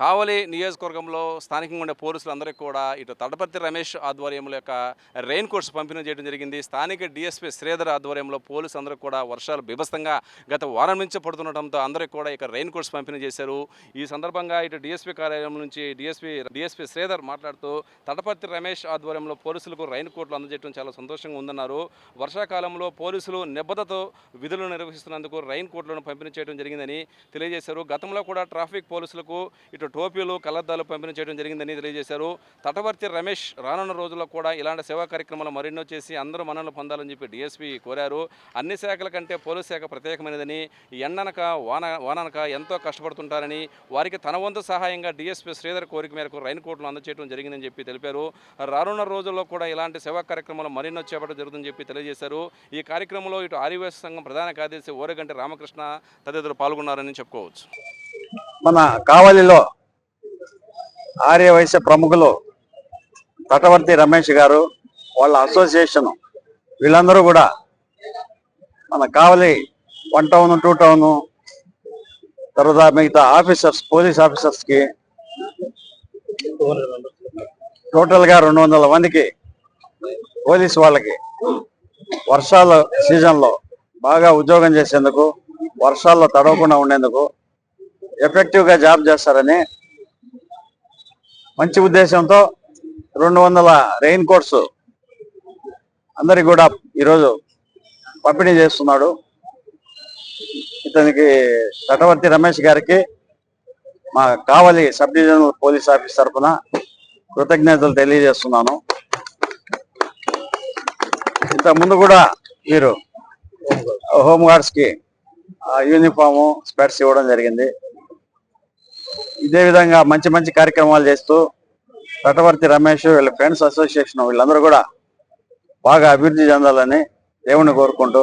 కావలి నియోజకవర్గంలో స్థానికంగా ఉండే పోలీసులు అందరికీ కూడా ఇటు తడపతి రమేష్ ఆధ్వర్యంలో యొక్క రెయిన్ కోట్స్ పంపిణీ చేయడం జరిగింది. స్థానిక డిఎస్పీ శ్రీధర్ ఆధ్వర్యంలో పోలీసు అందరూ కూడా వర్షాలు బీభత్సంగా గత వారం నుంచి పడుతుండటంతో అందరికీ కూడా ఇక రెయిన్ కోట్స్ పంపిణీ చేశారు. ఈ సందర్భంగా ఇటు డిఎస్పీ కార్యాలయం నుంచి డిఎస్పీ డిఎస్పీ శ్రీధర్ మాట్లాడుతూ తడపతి రమేష్ ఆధ్వర్యంలో పోలీసులకు రైన్ కోట్లు అందజేయడం చాలా సంతోషంగా ఉందన్నారు. వర్షాకాలంలో పోలీసులు నిబద్ధతో విధులు నిర్వహిస్తున్నందుకు రైన్ కోట్లను పంపిణీ చేయడం జరిగిందని తెలియజేశారు. గతంలో కూడా ట్రాఫిక్ పోలీసులకు ఇటు టోపీలు కళ్ళద్దాలు పంపిణీ చేయడం జరిగిందని తెలియజేశారు. తటవర్తి రమేష్ రానున్న రోజుల్లో కూడా ఇలాంటి సేవా కార్యక్రమాలు మరెన్నో చేసి అందరూ మనల్ని పొందాలని చెప్పి డిఎస్పీ కోరారు. అన్ని శాఖల కంటే పోలీస్ శాఖ ప్రత్యేకమైనదని ఎండనక వాన వాననక ఎంతో కష్టపడుతుంటారని వారికి తన వంతు సహాయంగా డిఎస్పీ శ్రీధర్ కోరిక మేరకు రైన్ కోట్లు అందచేయడం జరిగిందని చెప్పి తెలిపారు. రానున్న రోజుల్లో కూడా ఇలాంటి సేవా కార్యక్రమాలు మరెన్నో చేపట్టడం జరుగుతుందని చెప్పి తెలియజేశారు. ఈ కార్యక్రమంలో ఇటు ఆదివాసీ సంఘం ప్రధాన కార్యదర్శి ఓరగంటి రామకృష్ణ తదితరులు పాల్గొన్నారని చెప్పుకోవచ్చు. మన కావలిలో ఆర్య వైశ్య ప్రముఖులు తటవర్తి రమేష్ గారు వాళ్ళ అసోసియేషన్ వీళ్ళందరూ కూడా మన Kavali one town two town తర్వాత మిగతా ఆఫీసర్స్ పోలీస్ ఆఫీసర్స్కి రెండు వందల మందికి పోలీస్ వాళ్ళకి వర్షాల సీజన్లో బాగా ఉద్యోగం చేసేందుకు వర్షాల్లో తడవకుండా ఉండేందుకు ఎఫెక్టివ్గా జాబ్ చేస్తారని మంచి ఉద్దేశంతో రెండు వందల రెయిన్ కోట్స్ అందరికి కూడా ఈరోజు పంపిణీ చేస్తున్నాడు. ఇతనికి తటవర్తి రమేష్ గారికి మా Kavali sub divisional police office తరఫున కృతజ్ఞతలు తెలియజేస్తున్నాను. ఇంత ముందు కూడా మీరు హోమ్ గార్డ్స్ యూనిఫాము స్పెట్స్ ఇవ్వడం జరిగింది. ఇదే విధంగా మంచి మంచి కార్యక్రమాలు చేస్తూ తటవర్తి రమేష్ వీళ్ళ ఫ్రెండ్స్ అసోసియేషన్ వీళ్ళందరూ కూడా బాగా అభివృద్ధి చెందాలని దేవుని కోరుకుంటూ